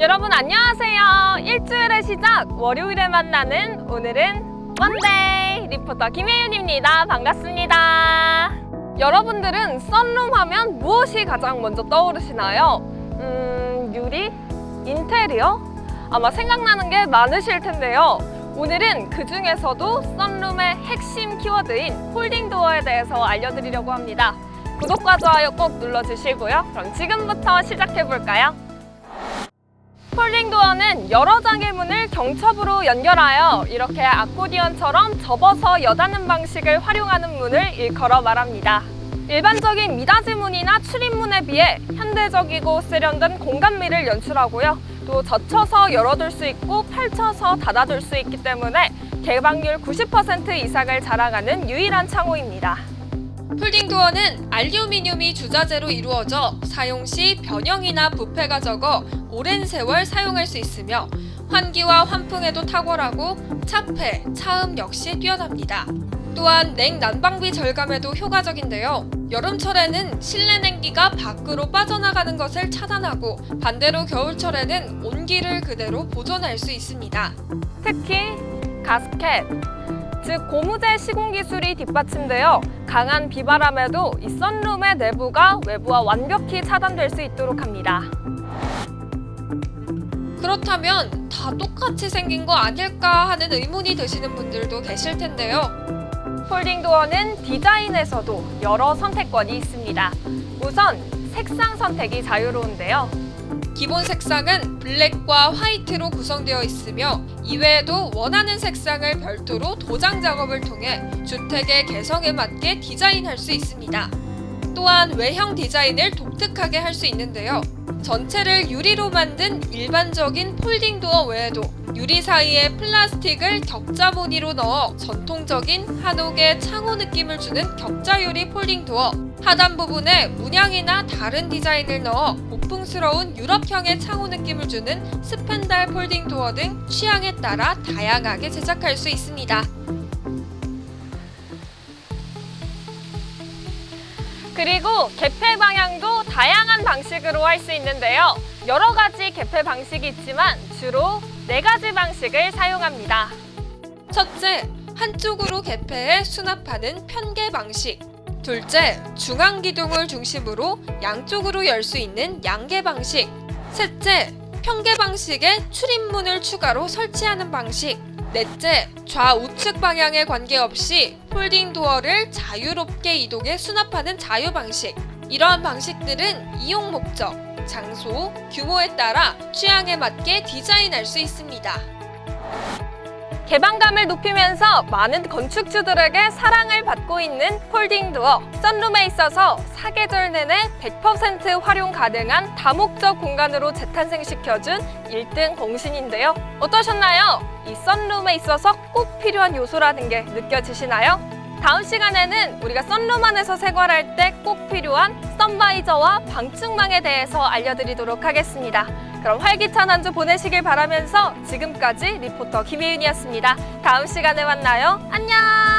여러분 안녕하세요. 일주일의 시작 월요일에 만나는 오늘은 먼데이 리포터 김혜윤입니다. 반갑습니다. 여러분들은 썬룸 하면 무엇이 가장 먼저 떠오르시나요? 음, 유리? 인테리어? 아마 생각나는 게 많으실 텐데요. 오늘은 그 중에서도 썬룸의 핵심 키워드인 폴딩 도어에 대해서 알려드리려고 합니다. 구독과 좋아요 꼭 눌러주시고요. 그럼 지금부터 시작해볼까요? 폴딩 도어는 여러 장의 문을 경첩으로 연결하여 이렇게 아코디언처럼 접어서 여닫는 방식을 활용하는 문을 일컬어 말합니다. 일반적인 미닫이 문이나 출입문에 비해 현대적이고 세련된 공간미를 연출하고요. 또 젖혀서 열어둘 수 있고 펼쳐서 닫아둘 수 있기 때문에 개방률 90% 이상을 자랑하는 유일한 창호입니다. 폴딩 도어는 알루미늄이 주자재로 이루어져 사용 시 변형이나 부패가 적어 오랜 세월 사용할 수 있으며 환기와 환풍에도 탁월하고 차폐, 차음 역시 뛰어납니다. 또한 냉난방비 절감에도 효과적인데요. 여름철에는 실내 냉기가 밖으로 빠져나가는 것을 차단하고 반대로 겨울철에는 온기를 그대로 보존할 수 있습니다. 특히 가스켓, 즉 고무재 시공 기술이 뒷받침되어 강한 비바람에도 이 썬룸의 내부가 외부와 완벽히 차단될 수 있도록 합니다. 그렇다면 다 똑같이 생긴 거 아닐까 하는 의문이 드시는 분들도 계실 텐데요. 폴딩 도어는 디자인에서도 여러 선택권이 있습니다. 우선 색상 선택이 자유로운데요. 기본 색상은 블랙과 화이트로 구성되어 있으며 이외에도 원하는 색상을 별도로 도장 작업을 통해 주택의 개성에 맞게 디자인할 수 있습니다. 또한 외형 디자인을 독특하게 할 수 있는데요. 전체를 유리로 만든 일반적인 폴딩 도어 외에도 유리 사이에 플라스틱을 격자 무늬로 넣어 전통적인 한옥의 창호 느낌을 주는 격자 유리 폴딩 도어 하단 부분에 문양이나 다른 디자인을 넣어 고풍스러운 유럽형의 창호 느낌을 주는 스펜달 폴딩 도어 등 취향에 따라 다양하게 제작할 수 있습니다. 그리고 개폐 방향도 다양한 방식으로 할 수 있는데요. 여러 가지 개폐 방식이 있지만 주로 네 가지 방식을 사용합니다. 첫째, 한쪽으로 개폐해 수납하는 편개 방식. 둘째, 중앙 기둥을 중심으로 양쪽으로 열 수 있는 양개 방식. 셋째, 편개 방식에 출입문을 추가로 설치하는 방식. 넷째, 좌우측 방향에 관계없이 폴딩 도어를 자유롭게 이동해 수납하는 자유 방식. 이러한 방식들은 이용 목적, 장소, 규모에 따라 취향에 맞게 디자인할 수 있습니다. 개방감을 높이면서 많은 건축주들에게 사랑을 받고 있는 폴딩 도어. 썬룸에 있어서 사계절 내내 100% 활용 가능한 다목적 공간으로 재탄생시켜준 1등 공신인데요. 어떠셨나요? 이 썬룸에 있어서 꼭 필요한 요소라는 게 느껴지시나요? 다음 시간에는 우리가 썬룸 안에서 생활할 때 꼭 필요한 선바이저와 방충망에 대해서 알려드리도록 하겠습니다. 그럼 활기찬 한 주 보내시길 바라면서 지금까지 리포터 김혜윤이었습니다. 다음 시간에 만나요. 안녕!